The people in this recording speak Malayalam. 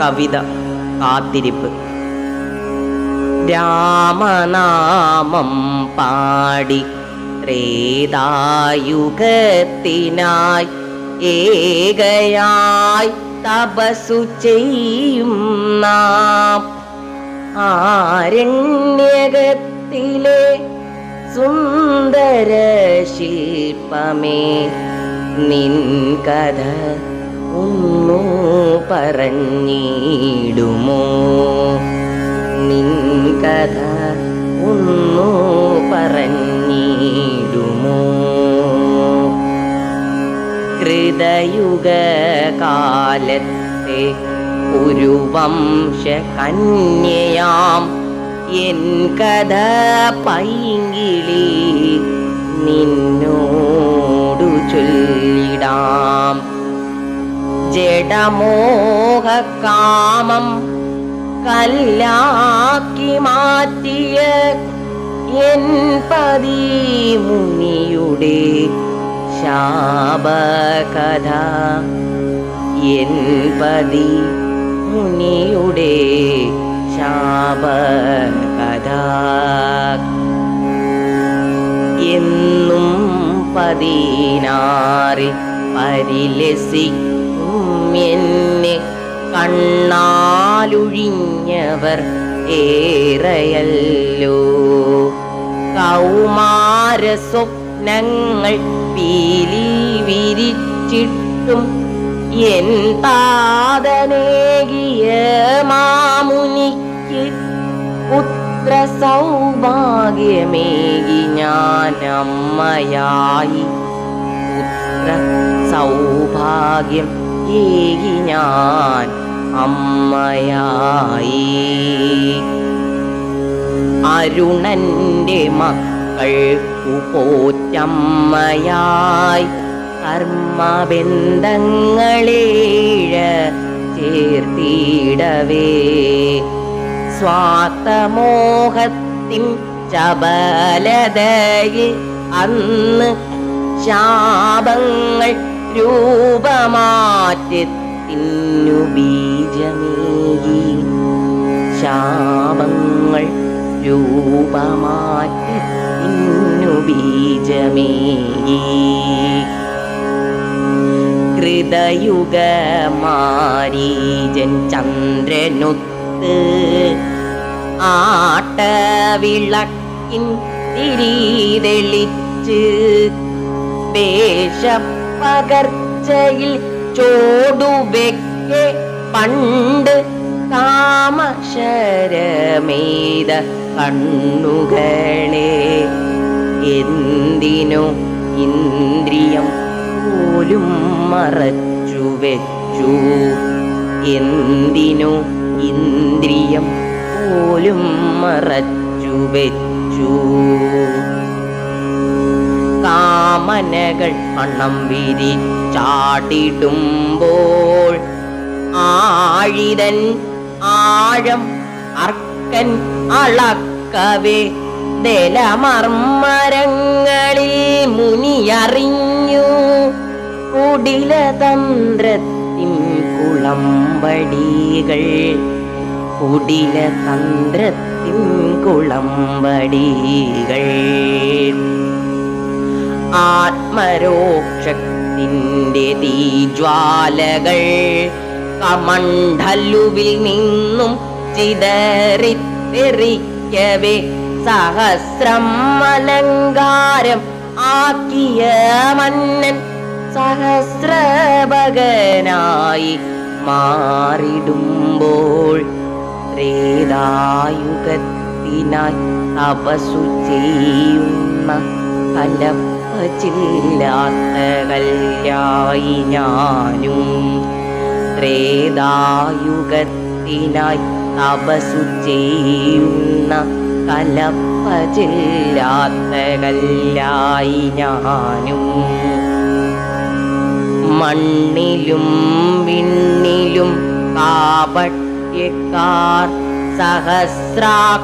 കവിത കാത്തിരിപ്പ്. രാമനാമം പാടി ത്രേതായുഗത്തിനായി ഏകയായി തപസു ചെയ്യും നാം. ആരണ്യകത്തിലെ സുന്ദര ശില്പമേ നിൻ കഥ ഒന്നു പറഞ്ഞിടുമോ? നിൻ കഥ ഒന്നു പറഞ്ഞിടുമോ? കൃതയുഗകാലത്തെ ഒരു വംശ കന്യയാം എൻ കഥ പൈങ്കിളി നിന്നോടു ചൊല്ലിടാം ജഡമോഹകാമം കല്ലാക്കി മാറ്റിയ എൻ പതി മുനിയുടെ ശാപകഥ. എൻ പതി മുനിയുടെ ശാപകഥ. എന്നും പതിനാറിൽ പരിലസിക്കും എന്നെ കണ്ണാലുഴിഞ്ഞവർ ഏറെയല്ലോ. കൗമാര സ്വപ്നങ്ങൾ പീലി വിരിച്ചിട്ടും എൻ താതനേകിയ മാമുനിക്ക് പുത്ര സൗഭാഗ്യമേകി ഞാൻ അമ്മയായി പുത്ര സൗഭാഗ്യം ഏകി ഞാൻ അമ്മയായി. അരുണന്റെ മക്കൾക്കു പോറ്റമ്മയായി കർമ്മബന്ധങ്ങളേഴ ചേർത്തിടവേ. സ്വാർത്ഥമോഹത്തിൻ ചപലതയിൽ അന്ന് ശാപങ്ങൾ രൂപമാറ്റി തിന്നു ബീജമേകി. ശാപങ്ങൾ രൂപമാറ്റി തിന്നു ബീജമേകി. ഹൃദയുഗമാരീജൻ ചന്ദ്രനൊത്ത് ആട്ടവിളക്കിൻ തിരിതെളിച്ച് വേഷപ്പകർച്ചയിൽ ചോടുവെക്കെ പണ്ട് കാമശരമേത കണ്ണുകളെ. എന്തിനോ ഇന്ദ്രിയം പോലും മറച്ചു വെച്ചു എന്തിനു ഇന്ദ്രിയം പോലും മറച്ചു വെച്ചു കാമനകൾ പണം വിരിച്ചാടിടുമ്പോൾ ആഴിതൻ ആഴം അർക്കൻ അളക്കവേ ദലമർമ്മരങ്ങളിൽ മുനിയറിഞ്ഞു കുടിലതന്ത്രത്തിൻ കുളമ്പടികൾ കുടിലതന്ത്രത്തിൻ കുളമ്പടികൾ ആത്മരോക്ഷത്തിന്റെ തീജ്വാലകൾ കമണ്ഡലുവിൽ നിന്നും ചിതറിത്തെറിക്കവേ. സഹസ്രം അലങ്കാരം ആക്കിയ മന്നൻ സഹസ്രഭകനായി മാറിടുമ്പോൾ ത്രേതായുഗത്തിനായി തപസു ചെയ്യുന്ന കലപ്പച്ചില്ലാത്ത കല്യായി ഞാനും ത്രേതായുഗത്തിനായി തപസു ചെയ്യുന്ന കലപ്പച്ചില്ലാത്ത കല്ലായി ഞാനും മണ്ണിലും വിണ്ണിലും കാപട്യക്കാർ സഹസ്രാക്ഷ